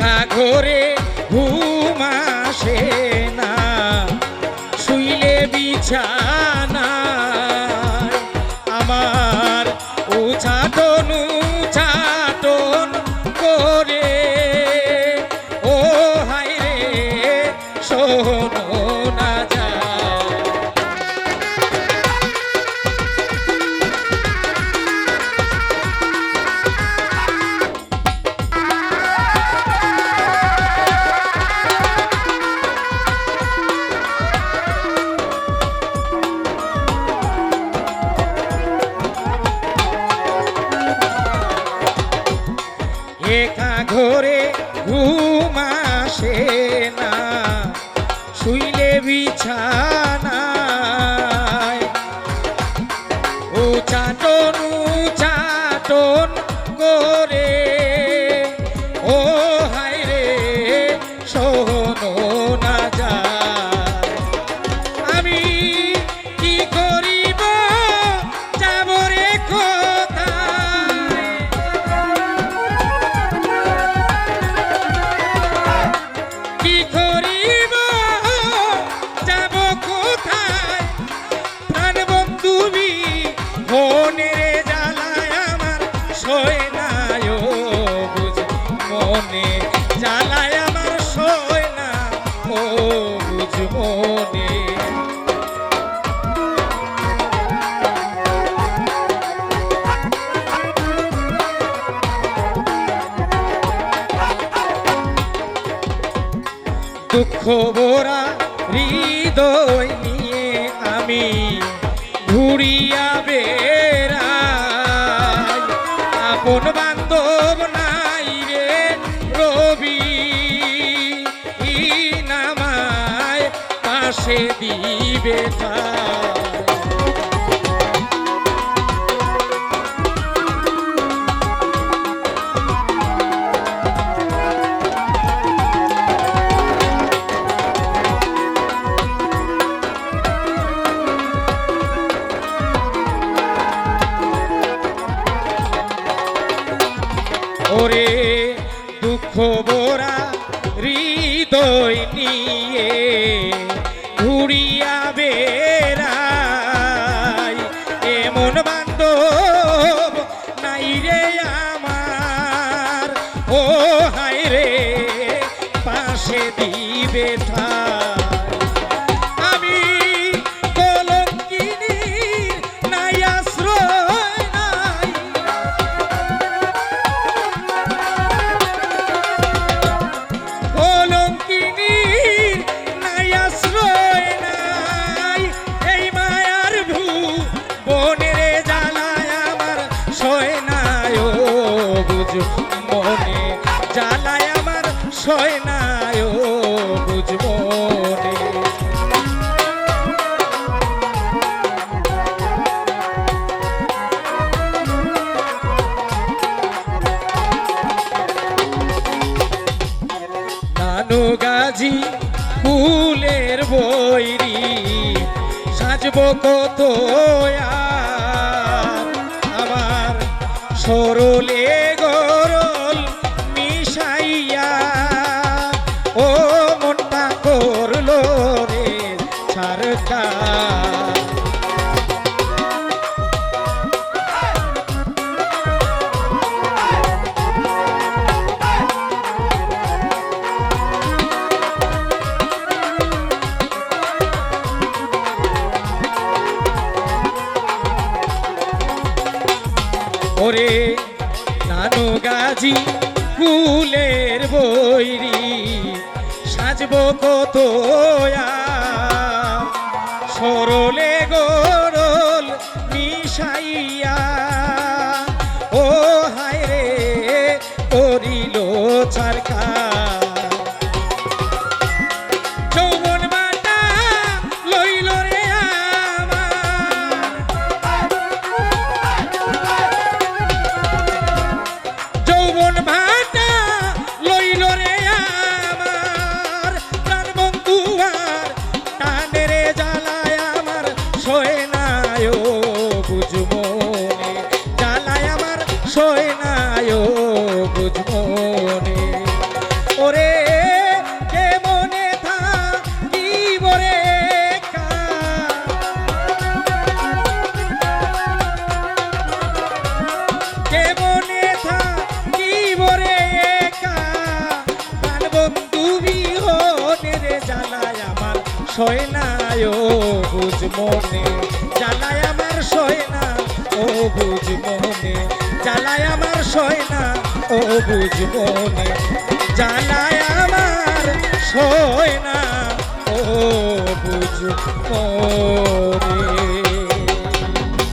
একা ঘরে ঘুম আসে না। শুইলে বিছান করে মনে। দুঃখ বোরা হৃদয় নিয়ে আমি ঘুরিয়া বেড়াই। আপন বান্ধব নাই পাশে দিবে। ওরে দুঃখ বোরা হৃদয় নিয়ে ঘুরিয়া বেড়াই। এমন বান্ধব নাই রে আমার। ও হায় রে পাশে দিবে ঠাই। বুঝ মনে, জ্বালায় আমার সয় ও বুঝ মনে। নানু গাজি ফুলের বৈরি, সাজব কত আমার সরলে রে ছাড়কা ওরে নানু গাজি ফুলের বৈরি। সাজব কত সরলে গরল মিশাইয়া। ও হায় রে করিল ছারকা সয় না, ও বুঝ মনে। জ্বালায় আমার সয় না, ও বুঝ মনে। জ্বালায় আমার সয় না, ও বুঝ মনে। আমার সয় না, ও বুঝ মনে।